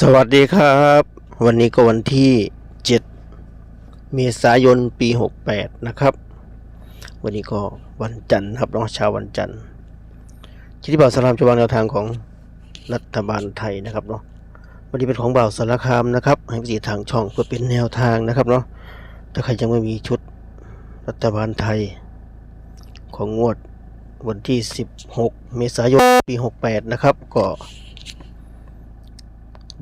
สวัสดีครับ วันนี้ก็วันที่ 7 เมษายนปี 68 นะครับ วันนี้ก็วันจันทร์ครับน้องเช้าวันจันทร์ชิติบ่าวสลามจะวางแนวทางของรัฐบาลไทยนะครับเนาะวันนี้เป็นของบ่าวสารคามนะครับให้วิธีทางช่องเพื่อเป็นแนวทางนะครับเนาะถ้าใครยังไม่มีชุดรัฐบาลไทย ของงวดวันที่ 16 เมษายนปี 68 นะครับก็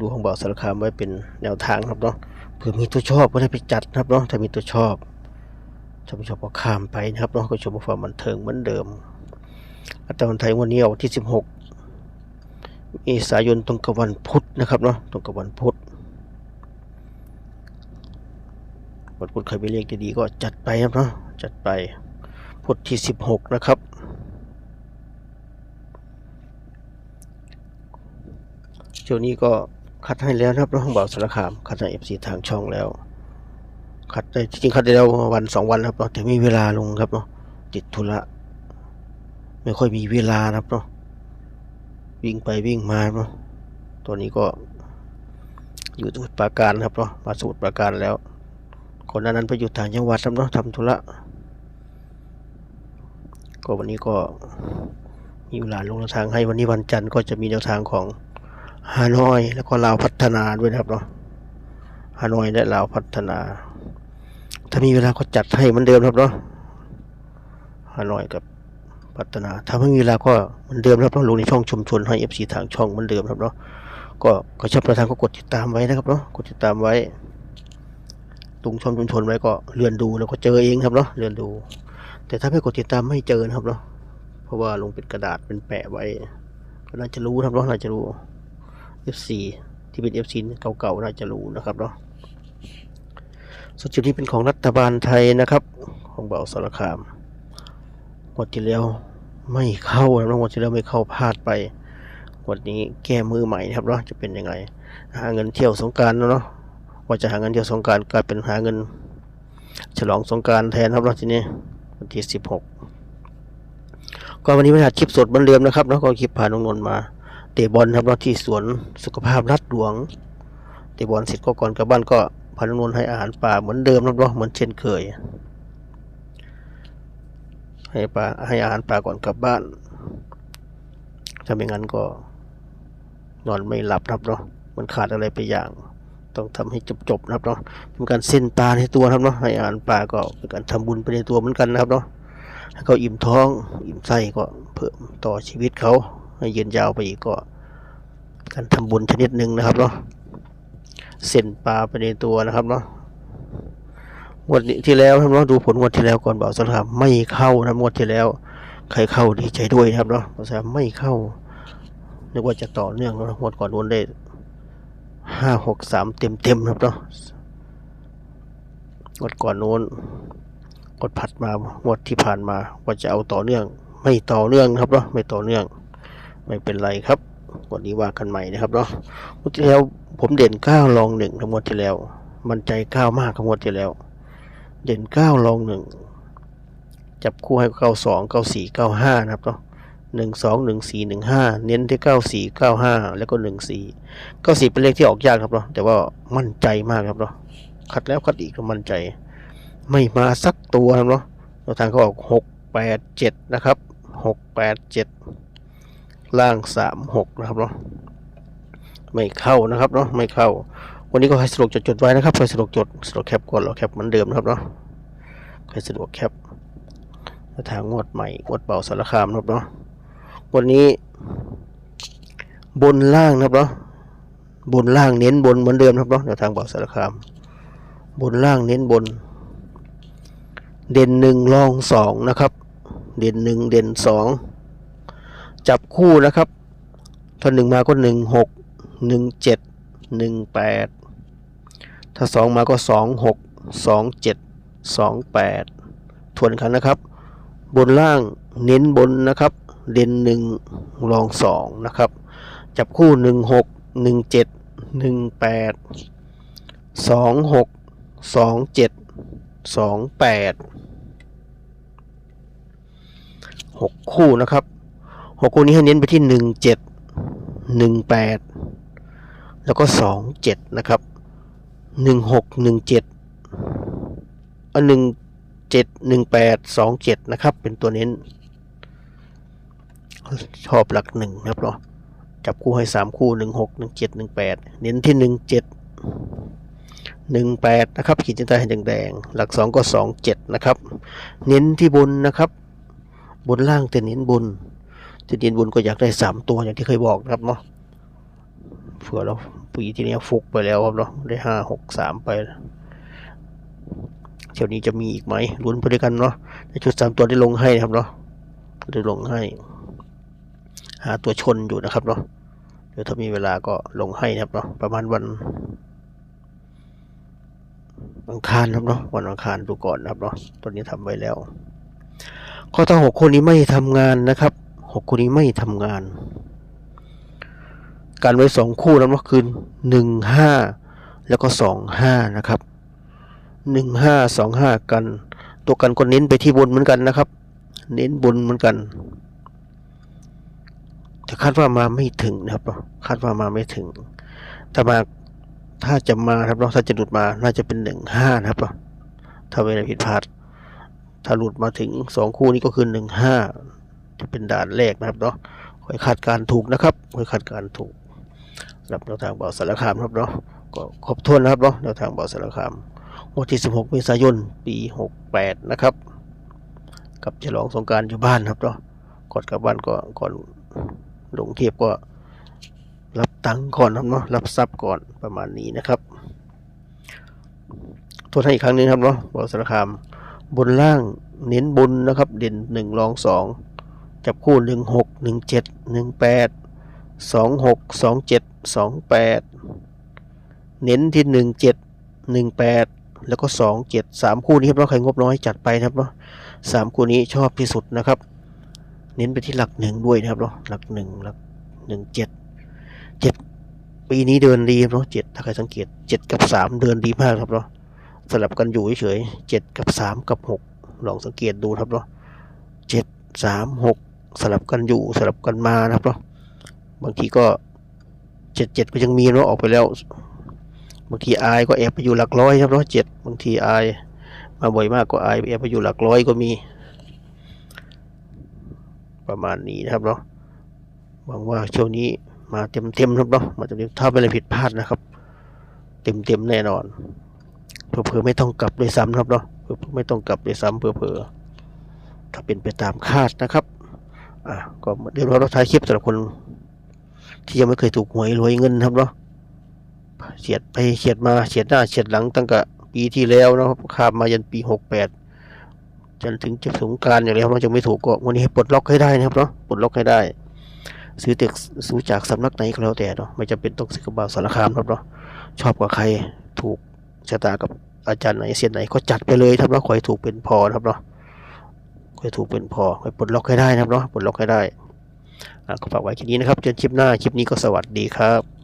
ดูของบ่าวสารคามไว้เป็นแนวทางครับเนาะเผื่อมีตัวชอบก็ได้ไปจัดนะครับเนาะถ้ามีตัวชอบถ้าไม่ชอบก็ข้ามไปนะครับเนาะก็ชมความบันเทิงเหมือนเดิมอัตราวันไทยวันนี้ออกที่ 16เมษายนตรงกับวันพุธนะครับเนาะตรงกับวันพุธวันพุธใครไปเรียกดีๆก็จัดไปครับเนาะจัดไปพุธที่ 16 นะครับช่วงนี้ก็ คัดให้แล้วนะครับน้องบ่าวสารคามคัดให้เอฟซีทางช่องแล้ว คัดได้จริงคัดได้แล้ววันสองวันครับเนาะแต่มีเวลาลงครับเนาะติดธุระไม่ค่อยมีเวลานะครับเนาะวิ่งไปวิ่งมาเนาะตอนนี้ก็อยู่สมุทรปราการครับเนาะมาสมุทรปราการแล้วคนนั้นไปอยู่ต่างจังหวัดครับเนาะทำธุระก็วันนี้ก็มีเวลาลงแนวทางให้วันนี้วันจันทร์ก็จะมีแนวทางของ ฮานอยแล้วก็ลาวพัฒนาด้วยนะครับเนาะฮานอยและลาวพัฒนา ถ้ามีเวลาก็จัดให้เหมือนเดิมครับเนาะฮานอยกับพัฒนา ถ้าไม่มีเวลาก็เหมือนเดิมครับเนาะลงในช่องชุมชนให้ FC ทางช่องเหมือนเดิมครับเนาะก็ก็ชอบประทานก็กดติดตามไว้นะครับเนาะกดติดตามไว้ตรงช่องชุมชนไว้ก็เลื่อนดูแล้วก็เจอเองครับเนาะเลื่อนดู แต่ถ้าไม่กดติดตามไม่เจอนะครับเนาะเพราะว่าลงเป็นกระดาษเป็นแปะไว้ก็น่าจะรู้ครับเนาะน่าจะรู้ F4 ที่เป็น F4 เก่าๆน่าจะรู้นะครับเนาะส่วนจุดนี้เป็นของรัฐบาลไทยนะครับ ของเบาสารคามหมดที่แล้วไม่เข้านะหมดที่แล้วไม่เข้าพลาดไปวันนี้แก้มือใหม่นะครับเนาะจะเป็นยังไงหาเงินเที่ยวสงกรารเนาะว่าจะหาเงินเที่ยวสงการกลายเป็นหาเงิน ฉลองสงการแทนครับเนาะทีนี้วันที่สิบหกก็วันนี้ไม่หัดคลิปสดเหมือนเดิมนะครับเนาะก็คลิปผ่านนงนนท์มา เตะบอลครับเราที่สวนสุขภาพรัดหลวง เตะบอลเสร็จก็ก่อนกลับบ้านก็พานุนนท์ให้อาหารปลาเหมือนเดิมครับเนาะเหมือนเช่นเคย ให้ปลาให้อาหารปลาก่อนกลับบ้านถ้าไม่งั้นก็นอนไม่หลับครับเนาะมันขาดอะไรไปอย่าง ต้องทำให้จบๆนะครับเนาะเป็นการเส้นตาในตัวครับเนาะให้อาหารปลาก็เป็นการทำบุญไปในตัวเหมือนกันนะครับเนาะให้เขาอิ่มท้อง อิ่มไส้ก็เพิ่มต่อชีวิตเขา ให้ยืนยาวไปอีกก็การทำบุญชนิดหนึ่งนะครับเนาะเส้นปลาไปในตัวนะครับเนาะงวดที่แล้วครับเนาะดูผลงวดที่แล้วก่อนบ่าวสารคามไม่เข้านะงวดที่แล้ว ใครเข้าดีใจด้วยนะครับเนาะบ่าวสารคามไม่เข้านึกว่าจะต่อเนื่องนะงวดก่อนวนได้ห้าหกสามเต็มเต็มครับเนาะงวดก่อนโน้นงวดผัดมางวดที่ผ่านมาว่าจะเอาต่อเนื่อง ไม่ต่อเนื่องครับเนาะไม่ต่อเนื่อง ไม่เป็นไรครับ วันนี้ว่ากันใหม่นะครับเนาะงวดที่แล้วผมเด่นเก้าลองหนึ่งทั้งหมดที่แล้ว มันใจเก้ามากทั้งหมดที่แล้ว เด่นเก้าลองหนึ่งจับคู่ให้เก้าสองเก้าสี่เก้าห้านะครับเนาะหนึ่งสองหนึ่งสี่หนึ่งห้าเน้นที่เก้าสี่เก้าห้าแล้วก็หนึ่งสี่เก้าสี่เป็นเลขที่ออกยากครับเนาะแต่ว่ามั่นใจมากครับเนาะคัดแล้วคัดอีกก็มั่นใจ ไม่มาสักตัวครับเนาะทางเขาออกหกแปดเจ็ดนะครับหกแปดเจ็ด ล่างสามหกนะครับเนาะไม่เข้านะครับเนาะไม่เข้า วันนี้ก็ให้สะดวกจดจดๆไว้นะครับใครสะดวกจดสะดวกแคปก่อนเราแคปเหมือนเดิมนะครับเนาะใครสะดวกแคปทางงวดใหม่งวดเบาสารคามนะครับเนาะวันนี้ บนล่างนะครับเนาะบนล่างเน้นบนเหมือนเดิมนะครับเนาะแนวทางเบาสารคาม บนล่างเน้นบน เด่นหนึ่งรองสองนะครับ เด่นหนึ่งเด่นสอง จับคู่นะครับ ถ้าหนึ่งมาก็หนึ่งหกหนึ่งเจ็ดหนึ่งแปดถ้าสองมาก็สองหกสองเจ็ดสองแปดทวนครั้งนะครับ บนล่างเน้นบนนะครับเด่นหนึ่งรองสองนะครับ จับคู่หนึ่งหกหนึ่งเจ็ดหนึ่งแปดสองหกสองเจ็ดสองแปดหกคู่นะครับ หกคู่นี้ให้เน้นไปที่หนึ่งเจ็ดหนึ่งแปดแล้วก็สองเจ็ดนะครับหนึ่งหกหนึ่งเจ็ดอันหนึ่งเจ็ดหนึ่งแปดสองเจ็ดนะครับ เป็นตัวเน้น ชอบหลักหนึ่งครับเนาะจับคู่ให้สามคู่หนึ่งหกหนึ่งเจ็ดหนึ่งแปดเน้นที่หนึ่งเจ็ดหนึ่งแปดนะครับ ขีดเส้นใต้ให้แดงๆหลักสองก็สองเจ็ดนะครับ เน้นที่บนนะครับ บนล่างแต่เน้นบน แต่เน้นบนก็อยากได้สามตัวอย่างที่เคยบอกนะครับเนาะเผื่อเราปีที่นี้ฟุกไปแล้วครับเนาะได้ห้าหกสามไปเที่ยวนี้จะมีอีกไหมลุ้นไปด้วยกันเนาะในชุดสามตัวได้ลงให้นะครับเนาะได้ลงให้ หาตัวชนอยู่นะครับเนาะเดี๋ยวถ้ามีเวลาก็ลงให้นะครับเนาะประมาณวันอังคารครับเนาะวันอังคารดูก่อนนะครับเนาะตอนนี้ทำไว้แล้วข้อทั้งหกคนนี้ไม่ทำงานนะครับ หกคนนี้ไม่ทำงาน การไว้สองคู่นั้นก็คือหนึ่งห้าแล้วก็สองห้านะครับหนึ่งห้าสองห้ากัน ตัวกันก็เน้นไปที่บนเหมือนกันนะครับ เน้นบนเหมือนกันแต่คาดว่ามาไม่ถึงนะครับ คาดว่ามาไม่ถึงถ้ามาถ้าจะมาครับเนาะถ้าจะหลุดมาน่าจะเป็นหนึ่งห้านะครับถ้าไม่ได้ผิดพลาด ถ้าหลุดมาถึงสองคู่นี้ก็คือหนึ่งห้า จะเป็นด่านแรกนะครับเนาะคอยคาดการณ์ถูกนะครับคอยคาดการณ์ถูกสำหรับแนวทางเบาสารคามครับเนาะก็ครบถ้วนนะครับเนาะแนวทางเบาสารคามวันที่ 16เมษายนปี 68 นะครับ กับฉลองสงการอยู่บ้านครับเนาะก่อนกลับบ้านก็ก่อนลงเทียบก็รับตังค์ก่อนครับเนาะรับทรัพย์ก่อนประมาณนี้นะครับทวนให้อีกครั้งนึงครับเนาะเบาสารคาม บนล่างเน้นบนนะครับ เด่นหนึ่งรองสอง จับคู่หนึ่งหกหนึ่งเจ็ดหนึ่งแปดสองหกสองเจ็ดสองแปดเน้นที่หนึ่งเจ็ดหนึ่งแปดแล้วก็สองเจ็ดสามคู่นี้ครับเราใครงบน้อยจัดไปนะครับเนาะสามคู่นี้ชอบที่สุดนะครับ เน้นไปที่หลักหนึ่งด้วยนะครับเนาะหลักหนึ่งหลักหนึ่งเจ็ดเจ็ดปีนี้เดินดีครับเนาะเจ็ดถ้าใครสังเกตเจ็ดกับสามเดินดีมากครับเนาะสลับกันอยู่เฉยเจ็ดกับสามกับหกลองสังเกตดูครับเนาะเจ็ดสามหก สลับกันอยู่สลับกันมานะครับเนาะบางทีก็เจ็ดเจ็ดก็ยังมีเนาะออกไปแล้ว บางทีอายก็แอบไปอยู่หลักร้อยครับเนาะเจ็ดบางทีอายมาบ่อยมากก็อายแอบไปอยู่หลักร้อยก็มี ประมาณนี้นะครับเนาะหวังว่าช่วงนี้มาเต็มเต็มครับเนาะมาเต็มๆถ้าไม่อะไรผิดพลาดนะครับ เต็มเต็มแน่นอนเผื่อไม่ต้องกลับด้วยซ้ำครับเนาะเผื่อไม่ต้องกลับด้วยซ้ำเผื่อถ้าเป็นไปตามคาดนะครับ อะก็เดี๋ยวเราท้ายคลิปสำหรับคน ที่ยังไม่เคยถูกหวยรวยเงินครับเนาะเฉียดไปเฉียดมาเฉียดหน้าเฉียดหลังตั้งแต่ปีที่แล้วเนาะข้ามมายันปีหกแปดจนถึงจะสงการอย่างไรครับจะไม่ถูกก็วันนี้ให้ปลดล็อกให้ได้นะครับเนาะปลดล็อกให้ได้ ซื้อตึกซื้อจากสำนักไหนก็แล้วแต่เนาะไม่จำเป็นต้องซื้อกับบาสารคามครับเนาะชอบกับใครถูกชะตากับอาจารย์ไหนเสียนไหนก็จัดไปเลยครับเนาะขอให้ถูกเป็นพอครับเนาะ ขอให้ถูกเป็นพอขอให้ปลดล็อกให้ได้นะครับเนาะปลดล็อกให้ได้ก็ฝากไว้แค่นี้นะครับเจอกันคลิปหน้าคลิปนี้ก็สวัสดีครับ